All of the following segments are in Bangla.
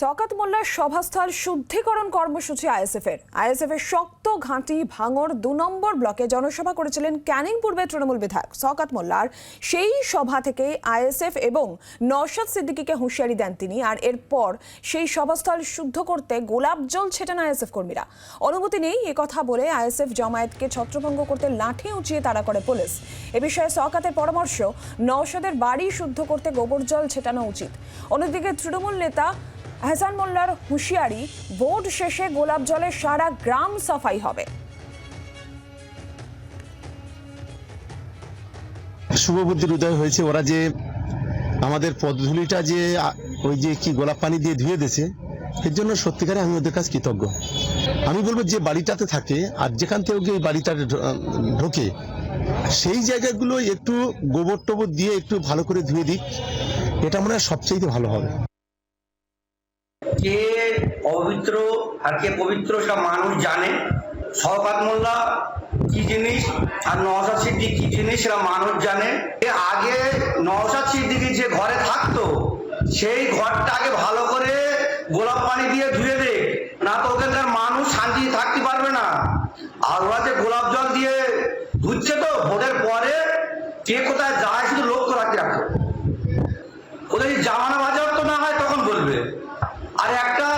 শওকত মোল্লার সভাস্থল শুদ্ধিকরণ কর্মসূচি আইএসএফ এর আইএসএফ এর শক্ত ঘাঁটি ভাঙর দু নম্বর ব্লকে জনসভা করেছিলেন ক্যানিং পূর্বে তৃণমূল বিধায়ক শওকত মোল্লার। সেই সভা থেকে আইএসএফ এবং নওশাদ সিদ্দিকীকে হুঁশিয়ারি দেন তিনি আর এরপর সেই সভাস্থল শুদ্ধ করতে গোলাপ জল ছেটান আইএসএফ কর্মীরা। অনুমতি নেই এ কথা বলে আইএসএফ জমায়েতকে ছত্রভঙ্গ করতে লাঠি উঁচিয়ে তাড়া করে পুলিশ। এ বিষয়ে শওকতের পরামর্শ, নওশাদের বাড়ি শুদ্ধ করতে গোবর জল ছেটানো উচিত। অন্যদিকে তৃণমূল নেতা হাসান মোল্লার হুঁশিয়ারি, ভোট শেষে গোলাপ জলে সারা গ্রাম সাফাই হবে। শুভবুদ্ধির উদয় হয়েছে। ওরা যে আমাদের পদধূলিটা যে ওই যে কি গোলাপ পানি দিয়ে ধুয়ে দিয়েছে, এর জন্য সত্যিকারে আমি ওদের কাছে কৃতজ্ঞ। আমি বলব যে বাড়িটাতে থাকে, আর যেখান থেকে ওকে এই বাড়িটা ঢো- ঢোকে, সেই জায়গাগুলো একটু গোবর টোবর দিয়ে একটু ভালো করে ধুয়ে দিক, এটা মনে হয় সবচেয়ে ভালো হবে। কে অপবিত্র আর কে পবিত্র সব মানুষ জানে? শওকাত মোল্লা, কি জিনিস? আর নওশাদ সিদ্দিক, কি জিনিস সেটা মানুষ জানে? আগে নওশাদ সিদ্দিকি যে ঘরে থাকতো, সেই ঘরটা আগে ভালো করে গোলাপ পানি দিয়ে ধুয়ে দে, না তো ওখানকার মানুষ শান্তি থাকতে পারবে না। আর ওরা যে গোলাপ জল দিয়ে ধুচ্ছে তো, ভোটের পরে কে কোথায় যায় শুধু লক্ষ্য রাখতে রাখো ওদের জামানা বাজার তো না হয় তখন বলবে আর একটা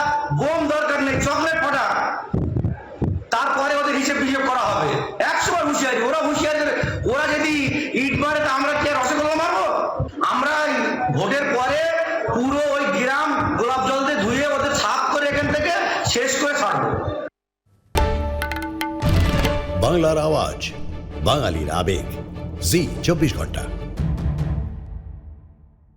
বোম দরকার নেই চকলেট ফাটা তারপরে ওদের হিসেব হিসেব করা হবে। বার হুঁশিয়ারি, ওরা হুঁশিয়ারি। ওরা যদি ইট মারে তা আমরা কে রসগোল্লা মারবো? আমরা ভোটের পরে পুরো ওই গ্রাম গোলাপ জল দিয়ে ধুয়ে ওদের সাফ করে এখান থেকে শেষ করে ছাড়বো। বাংলার আওয়াজ, বাঙালির আবেগ। জি, চব্বিশ ঘণ্টা।